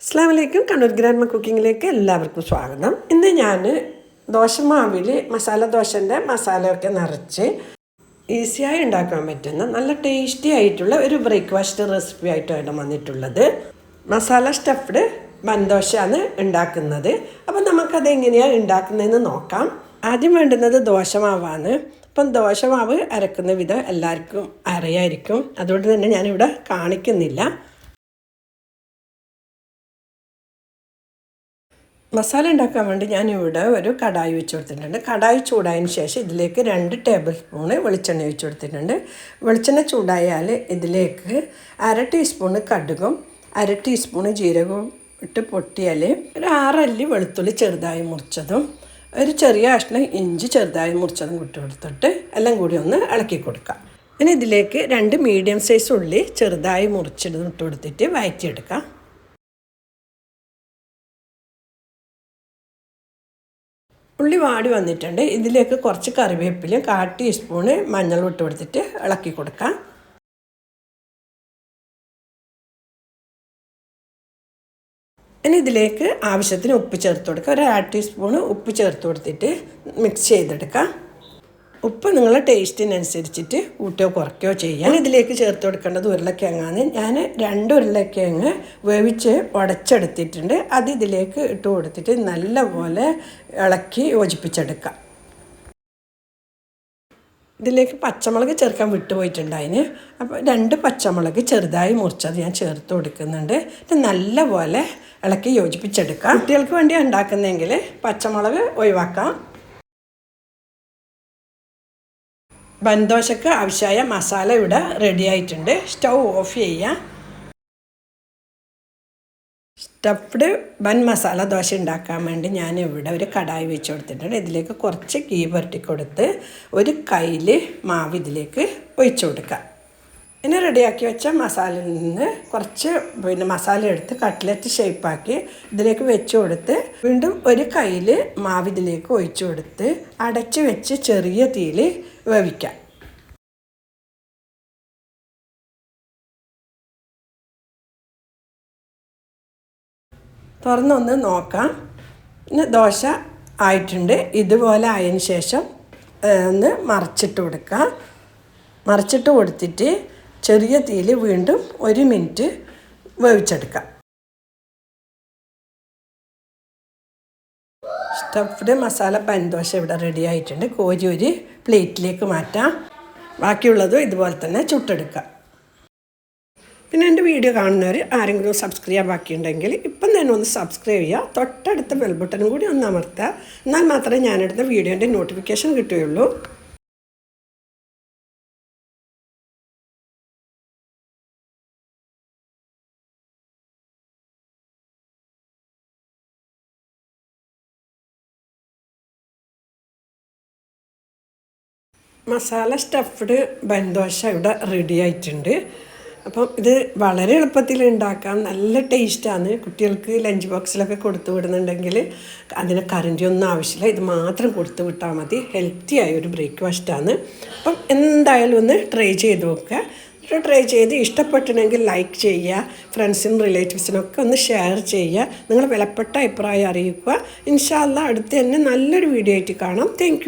അസ്സാം വലൈക്കും കണ്ണൂർ ഗ്രാൻഡ്മ കുക്കിങ്ങിലേക്ക് എല്ലാവർക്കും സ്വാഗതം. ഇന്ന് ഞാൻ ദോശമാവിൽ മസാല ദോശന്റെ മസാലയൊക്കെ നിറച്ച് ഈസിയായി ഉണ്ടാക്കാൻ പറ്റുന്ന നല്ല ടേസ്റ്റി ആയിട്ടുള്ള ഒരു ബ്രേക്ക്ഫാസ്റ്റ് റെസിപ്പി ആയിട്ടാണ് വന്നിട്ടുള്ളത്. മസാല സ്റ്റഫ്ഡ് ബൻദോശയാണ് ഉണ്ടാക്കുന്നത്. അപ്പം നമുക്കത് എങ്ങനെയാണ് ഉണ്ടാക്കുന്നതെന്ന് നോക്കാം. ആദ്യം വേണ്ടുന്നത് ദോശമാവാണ് അപ്പം ദോശമാവ് അരക്കുന്ന വിധം എല്ലാവർക്കും അറിയായിരിക്കും. അതുകൊണ്ട് തന്നെ ഞാനിവിടെ കാണിക്കുന്നില്ല. മസാല ഉണ്ടാക്കാൻ വേണ്ടി ഞാനിവിടെ ഒരു കടായി വെച്ച് കൊടുത്തിട്ടുണ്ട്. കടായി ചൂടായതിന് ശേഷം ഇതിലേക്ക് രണ്ട് ടേബിൾ സ്പൂണ് വെളിച്ചെണ്ണ ഒഴിച്ചു കൊടുത്തിട്ടുണ്ട്. വെളിച്ചെണ്ണ ചൂടായാൽ ഇതിലേക്ക് അര ടീസ്പൂണ് കടുകും അര ടീസ്പൂണ് ജീരകവും ഇട്ട് പൊട്ടിയാൽ ഒരു ആറല്ലി വെളുത്തുള്ളി ചെറുതായി മുറിച്ചതും ഒരു ചെറിയ കഷ്ണം ഇഞ്ചി ചെറുതായി മുറിച്ചതും ഇട്ട് കൊടുത്തിട്ട് എല്ലാം കൂടി ഒന്ന് ഇളക്കി കൊടുക്കാം. ഇനി ഇതിലേക്ക് രണ്ട് മീഡിയം സൈസ് ഉള്ളി ചെറുതായി മുറിച്ചിട്ട് ഇട്ട് കൊടുത്തിട്ട് വഴറ്റിയെടുക്കാം ഉള്ളി വാടി വന്നിട്ടുണ്ട്. ഇതിലേക്ക് കുറച്ച് കറിവേപ്പിലും കാ ടീസ്പൂണ് മഞ്ഞൾ ഇട്ട് കൊടുത്തിട്ട് ഇളക്കി കൊടുക്കാം. ഇനി ഇതിലേക്ക് ആവശ്യത്തിന് ഉപ്പ് ചേർത്ത് കൊടുക്കുക ഒരു അര ടീസ്പൂണ് ഉപ്പ് ചേർത്ത് കൊടുത്തിട്ട് മിക്സ് ചെയ്തെടുക്കാം. ഉപ്പ് നിങ്ങളുടെ ടേസ്റ്റിനനുസരിച്ചിട്ട് കൂട്ടുകയോ കുറയ്ക്കുകയോ ചെയ്യാം. ഇതിലേക്ക് ചേർത്ത് കൊടുക്കേണ്ടത് ഉരുളക്കിഴങ്ങാണ്. ഞാൻ രണ്ട് ഉരുളക്കിഴങ്ങ് വേവിച്ച് ഉടച്ചെടുത്തിട്ടുണ്ട് അത് ഇതിലേക്ക് ഇട്ട് കൊടുത്തിട്ട് നല്ലപോലെ ഇളക്കി യോജിപ്പിച്ചെടുക്കാം. ഇതിലേക്ക് പച്ചമുളക് ചേർക്കാൻ വിട്ടുപോയിട്ടുണ്ടായിന് അപ്പോൾ രണ്ട് പച്ചമുളക് ചെറുതായി മുറിച്ചത് ഞാൻ ചേർത്ത് കൊടുക്കുന്നുണ്ട്. നല്ലപോലെ ഇളക്കി യോജിപ്പിച്ചെടുക്കാം. കുട്ടികൾക്ക് വേണ്ടി ഉണ്ടാക്കുന്നതെങ്കിൽ പച്ചമുളക് ഒഴിവാക്കാം. ബൻദോശക്ക് ആവശ്യമായ മസാല ഇവിടെ റെഡി ആയിട്ടുണ്ട്. സ്റ്റൗ ഓഫ് ചെയ്യുക. സ്റ്റഫ്ഡ് ബൻ മസാല ദോശ ഉണ്ടാക്കാൻ വേണ്ടി ഞാൻ ഇവിടെ ഒരു കടായി വെച്ച് കൊടുത്തിട്ടുണ്ട്. ഇതിലേക്ക് കുറച്ച് ഗീ പുരട്ടി കൊടുത്ത് ഒരു കയ്യിൽ മാവ് ഇതിലേക്ക് ഒഴിച്ചു കൊടുക്കുക. ഇനി റെഡിയാക്കി വെച്ച മസാലയിൽ നിന്ന് കുറച്ച് പിന്നെ മസാല എടുത്ത് കട്ട്ലറ്റ് ഷേപ്പാക്കി ഇതിലേക്ക് വെച്ച് കൊടുത്ത് വീണ്ടും ഒരു കയ്യിൽ മാവ് ഇതിലേക്ക് ഒഴിച്ചു കൊടുത്ത് അടച്ച് വെച്ച് ചെറിയ തീയിൽ വേവിക്കാം. തുറന്നൊന്ന് നോക്കാം. പിന്നെ ദോശ ആയിട്ടുണ്ട്. ഇതുപോലെ ആയതിന് ശേഷം ഒന്ന് മറിച്ചിട്ട് കൊടുക്കാം. മറിച്ചിട്ട് കൊടുത്തിട്ട് ചെറിയ തീയിൽ വീണ്ടും ഒരു മിനിറ്റ് വേവിച്ചെടുക്കാം. സ്റ്റഫ്ഡ് മസാല പൻദോശ ഇവിടെ റെഡി ആയിട്ടുണ്ട്. കോരി ഒരു പ്ലേറ്റിലേക്ക് മാറ്റാം. ബാക്കിയുള്ളതും ഇതുപോലെ തന്നെ ചുട്ടെടുക്കാം. പിന്നെ എന്റെ വീഡിയോ കാണുന്നവർ ആരെങ്കിലും സബ്സ്ക്രൈബ് ബാക്കിയുണ്ടെങ്കിൽ ഇപ്പം തന്നെ ഒന്ന് സബ്സ്ക്രൈബ് ചെയ്യുക. തൊട്ടടുത്ത ബെൽ ബട്ടണും കൂടി ഒന്ന് അമർത്തുക. എന്നാൽ മാത്രമേ ഞാനെടുത്ത വീഡിയോന്റെ നോട്ടിഫിക്കേഷൻ കിട്ടുകയുള്ളൂ. മസാല സ്റ്റഫ്ഡ് ബൻദോശ ഇവിടെ റെഡി ആയിട്ടുണ്ട്. അപ്പം ഇത് വളരെ എളുപ്പത്തിൽ ഉണ്ടാക്കാം നല്ല ടേസ്റ്റാണ് കുട്ടികൾക്ക് ലഞ്ച് ബോക്സിലൊക്കെ കൊടുത്തു വിടുന്നുണ്ടെങ്കിൽ അതിന് കറന്റിയൊന്നും ആവശ്യമില്ല. ഇത് മാത്രം കൊടുത്തു വിട്ടാൽ മതി. ഹെൽത്തി ആയ ഒരു ബ്രേക്ക്ഫാസ്റ്റാണ് അപ്പം എന്തായാലും ഒന്ന് ട്രൈ ചെയ്ത് നോക്കുക. ട്രൈ ചെയ്ത് ഇഷ്ടപ്പെട്ടിട്ടുണ്ടെങ്കിൽ ലൈക്ക് ചെയ്യുക. ഫ്രണ്ട്സിനും റിലേറ്റീവ്സിനൊക്കെ ഒന്ന് ഷെയർ ചെയ്യുക. നിങ്ങൾ വിലപ്പെട്ട അഭിപ്രായം അറിയിക്കുക. ഇൻഷാല്ല അടുത്ത് തന്നെ നല്ലൊരു വീഡിയോ ആയിട്ട് കാണാം. താങ്ക്